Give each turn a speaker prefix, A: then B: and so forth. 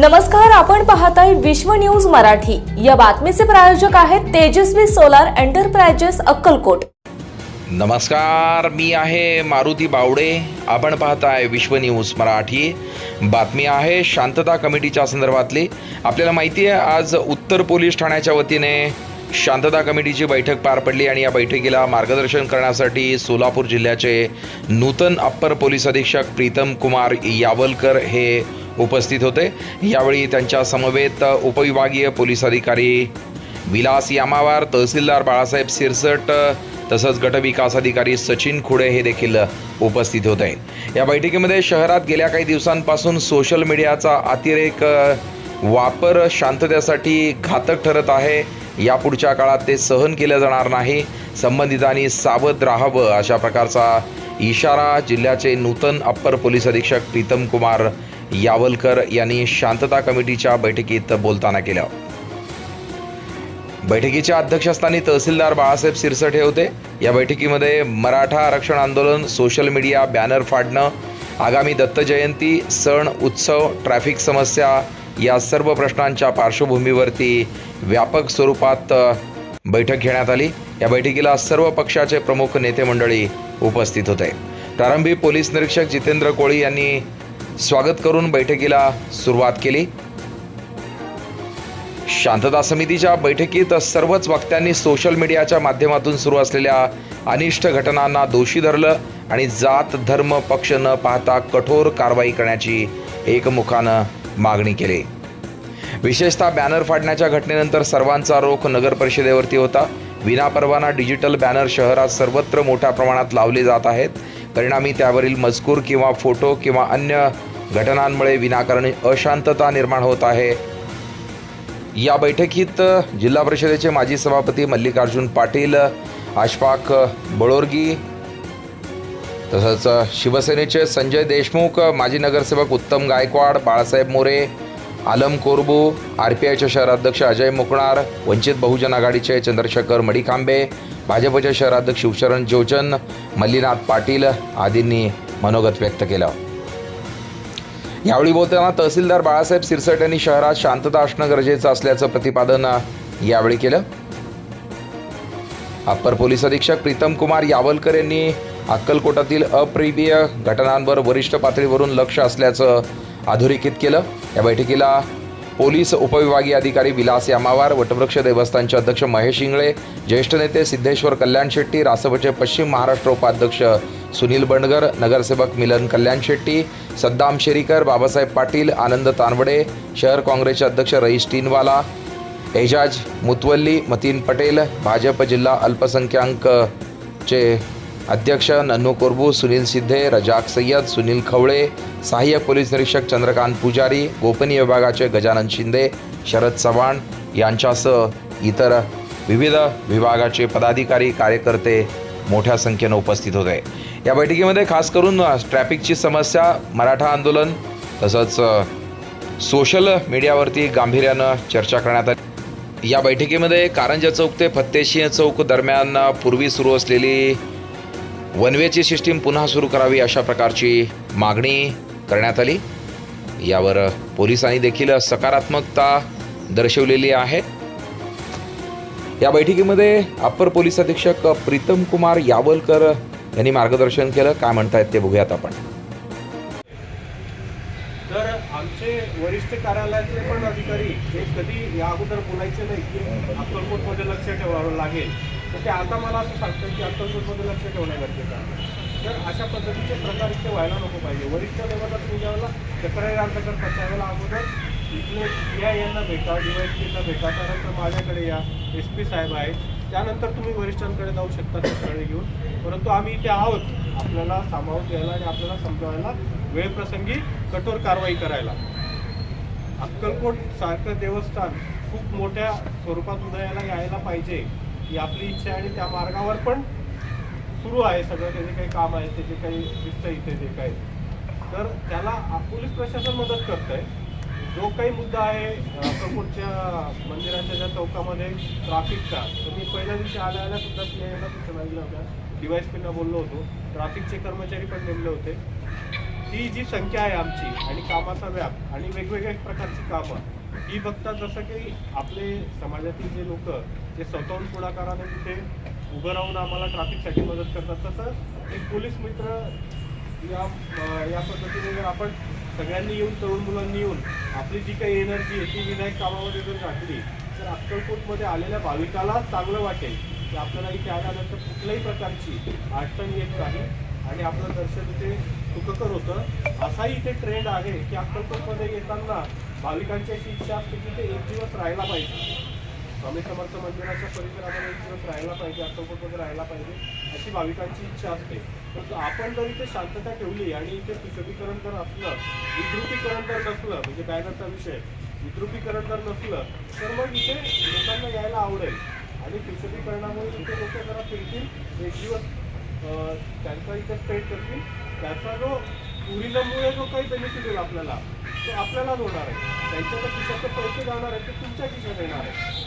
A: नमस्कार आपण पाहताय विश्व न्यूज मराठी. या बातमीचे प्रायोजक आहेत तेजस्वी सोलार एंटरप्राइजेस अक्कलकोट.
B: नमस्कार मी आहे मारुती बावडे. आपण पाहताय विश्व न्यूज मराठी. बातमी आहे शांतता कमिटीच्या संदर्भातली. आपल्याला माहिती आहे आज उत्तर पोलीस ठाण्याच्या वतीने शांतता कमिटीची बैठक पार पडली आणि या बैठकीला मार्गदर्शन करण्यासाठी सोलापूर जिल्ह्याचे नूतन अप्पर पोलीस अधीक्षक प्रीतम कुमार यावलकर हे उपस्थित होते. यावेळी त्यांच्या समवेत उपविभागीय पोलीस अधिकारी विलास यामावार तहसीलदार बाळासाहेब सिरसट तसंच गटविकास अधिकारी सचिन खुडे हे देखील उपस्थित होते. या बैठकीमध्ये शहरात गेल्या काही दिवसांपासून सोशल मीडियाचा अतिरेक वापर शांततेसाठी घातक ठरत आहे. यापुढच्या काळात ते सहन केलं जाणार नाही. संबंधितांनी सावध राहावं अशा प्रकारचा इशारा जिल्ह्याचे नूतन अप्पर पोलीस अधीक्षक प्रीतम कुमार यावलकर यांनी शांतता कमिटीच्या बैठकीत बोलताना केलं. बैठकीच्या अध्यक्षस्थानी तहसीलदार बाळासाहेब सिरसट हे होते. या बैठकीमध्ये मराठा आरक्षण आंदोलन सोशल मीडिया बॅनर फाडणं आगामी दत्त जयंती सण उत्सव ट्रॅफिक समस्या या सर्व प्रश्नांच्या पार्श्वभूमीवरती व्यापक स्वरूपात बैठक घेण्यात आली. या बैठकीला सर्व पक्षाचे प्रमुख नेते मंडळी उपस्थित होते. प्रारंभी पोलीस निरीक्षक जितेंद्र कोळी यांनी स्वागत करून बैठकीला सुरुवात केली. शांतता समितीच्या बैठकीत सर्वच वक्त्यांनी सोशल मीडियाच्या माध्यमातून सुरू असलेल्या अनिष्ट घटनांना दोषी धरलं आणि जात धर्म पक्ष न पाहता कठोर कारवाई करण्याची एकमुखानं मागणी केली. विशेषतः बॅनर फाडण्याच्या घटनेनंतर सर्वांचा रोख नगर परिषदेवरती होता. विनापरवाना डिजिटल बॅनर शहरात सर्वत्र मोठ्या प्रमाणात लावले जात आहेत. परिणामी त्यावरील मजकूर किंवा फोटो किंवा अन्य घटनांमुळे विनाकारण अशांतता निर्माण होत आहे. या बैठकीत जिल्हा परिषदेचे माजी सभापती मल्लिकार्जुन पाटील आशफाक बळोरगी तसंच शिवसेनेचे संजय देशमुख माजी नगरसेवक उत्तम गायकवाड बाळासाहेब मोरे आलम कोरबू आर पी आयचे शहराध्यक्ष अजय मुकणार वंचित बहुजन आघाडीचे चंद्रशेखर मडिखांबे भाजपचे शहराध्यक्ष शिवशरण जोचन मल्लीनाथ पाटील आदींनी मनोगत व्यक्त केलं. यावेळी बोलताना तहसीलदार बाळासाहेब सिरसट यांनी शहरात शांतता असणं गरजेचं असल्याचं प्रतिपादन यावेळी केलं. अप्पर पोलीस अधीक्षक प्रीतम कुमार यावलकर यांनी अक्कलकोटातील अप्रिय घटनांवर वरिष्ठ पातळीवरून लक्ष असल्याचं अधोरेखित केलं. या बैठकीला पोलीस उपविभागीय अधिकारी विलास यामावार वटवृक्ष देवस्थानचे अध्यक्ष महेश इंगळे ज्येष्ठ नेते सिद्धेश्वर कल्याण शेट्टी रासपचे पश्चिम महाराष्ट्र उपाध्यक्ष सुनील बंडगर नगरसेवक मिलन कल्याण शेट्टी सद्दाम शेरीकर बाबासाहेब पाटील आनंद तानवडे शहर काँग्रेसचे अध्यक्ष रईस टीनवाला एजाज मुतवल्ली मतीन पटेल भाजप जिल्हा अल्पसंख्याकचे अध्यक्ष नन्नू कोरबू सुनील सिद्धे रजाक सय्यद सुनील खवळे सहाय्यक पोलीस निरीक्षक चंद्रकांत पुजारी गोपनीय विभागाचे गजानन शिंदे शरद चव्हाण यांच्यासह इतर विविध विभागाचे पदाधिकारी कार्यकर्ते मोठ्या संख्येनं उपस्थित होते. या बैठकीमध्ये खास करून ट्रॅफिकची समस्या मराठा आंदोलन तसंच सोशल मीडियावरती गांभीर्यानं चर्चा करण्यात आली. या बैठकीमध्ये कारंजा चौक ते फत्तेशी चौक दरम्यान पूर्वी सुरू असलेली वनवेची सिस्टीम पुन्हा सुरू करावी अशा प्रकारची मागणी करण्यात आली. यावर पोलिसांनी देखील सकारात्मकता दर्शवलेली आहे. या बैठकीमध्ये अप्पर पोलीस अधीक्षक प्रीतम कुमार यावलकर यांनी मार्गदर्शन केलं. काय म्हणतायत ते बघूयात आपण.
C: तर आमचे वरिष्ठ कार्यालयाचे पण अधिकारी हे कधी या अगोदर बोलायचे नाही की अक्कलकोटमध्ये लक्ष ठेवावं लागेल. तर ते आता मला असं सांगतं की अक्कलकोटमध्ये लक्ष ठेवणं गरजेचं आहे. तर अशा पद्धतीचे प्रकार इथे व्हायला नको पाहिजे. वरिष्ठ लेवलला तुम्ही ज्यावेळेला तक्रारी अर्ज करता त्यावेळेला अगोदर इथले पी आय यांना भेटा डी वाय पीला भेटा त्यानंतर माझ्याकडे या एस पी साहेब आहेत. त्यानंतर तुम्ही वरिष्ठांकडे जाऊ शकता तक्रारी घेऊन. परंतु आम्ही इथे आहोत आपल्याला सामावून घ्यायला आणि आपल्याला समजावायला वेळप्रसंगी कठोर कारवाई करायला. अक्कलकोट सारखं देवस्थान खूप मोठ्या स्वरूपात उदयाला यायला पाहिजे ही आपली इच्छा आणि त्या मार्गावर पण सुरू आहे सगळं. त्याचे काही काम आहे त्याचे काही दिसतं इथे जे काही. तर त्याला पोलीस प्रशासन मदत करत आहे जो काही मुद्दा आहे अक्कलकोटच्या मंदिराच्या ज्या चौकामध्ये ट्राफिकचा तर मी पहिल्या दिवशी आल्या आल्या सुद्धा सी आयला सूचना होत्या. डीवायस पीना बोललो होतो. ट्राफिकचे कर्मचारी पण नेमले होते. ही जी संख्या आहे आमची आणि कामाचा व्याप आणि वेगवेगळ्या प्रकारची कामं ही बघता जसं की आपले समाजातील जे लोक जे स्वतःहून पुढाकाराने तिथे उभं राहून आम्हाला ट्रॅफिकसाठी मदत करतात तसं एक पोलीस मित्र या या पद्धतीने जर आपण सगळ्यांनी येऊन तरुण मुलांनी येऊन आपली जी काही एनर्जी आहे ती विनायक कामामध्ये जर घातली तर अक्कलकोटमध्ये आलेल्या भाविकाला चांगलं वाटेल. की आपल्याला इथे आल्यानंतर कुठल्याही प्रकारची अडचण येत नाही आणि आपलं दर्शन इथे सुखकर होतं. असाही इथे ट्रेंड आहे की अक्कलकोटमध्ये येताना भाविकांची अशी इच्छा असते की ते एक दिवस राहायला पाहिजे. स्वामी समर्थ मंदिराच्या परिसरामध्ये एक दिवस राहायला पाहिजे अक्कलकोटमध्ये राहायला पाहिजे अशी भाविकांची इच्छा असते. परंतु आपण जर इथे शांतता ठेवली आणि इथे सुशोभीकरण जर असलं विद्रुपीकरण जर नसलं म्हणजे बॅनरचा विषय? विद्रुपीकरण जर नसलं तर मग इथे लोकांना यायला आवडेल. आणि सुशोभीकरणामुळे इथे लोक जरा फिरतील एक दिवस त्यांचा इथे स्पेंड करतील. त्याचा जो टुरिझममुळे जो काही बेनिफिट होईल आपल्याला तो आपल्यालाच होणार आहे. त्यांच्या तर खिशाचे पैसे जाणार आहेत ते तुमच्या खिशात येणार आहे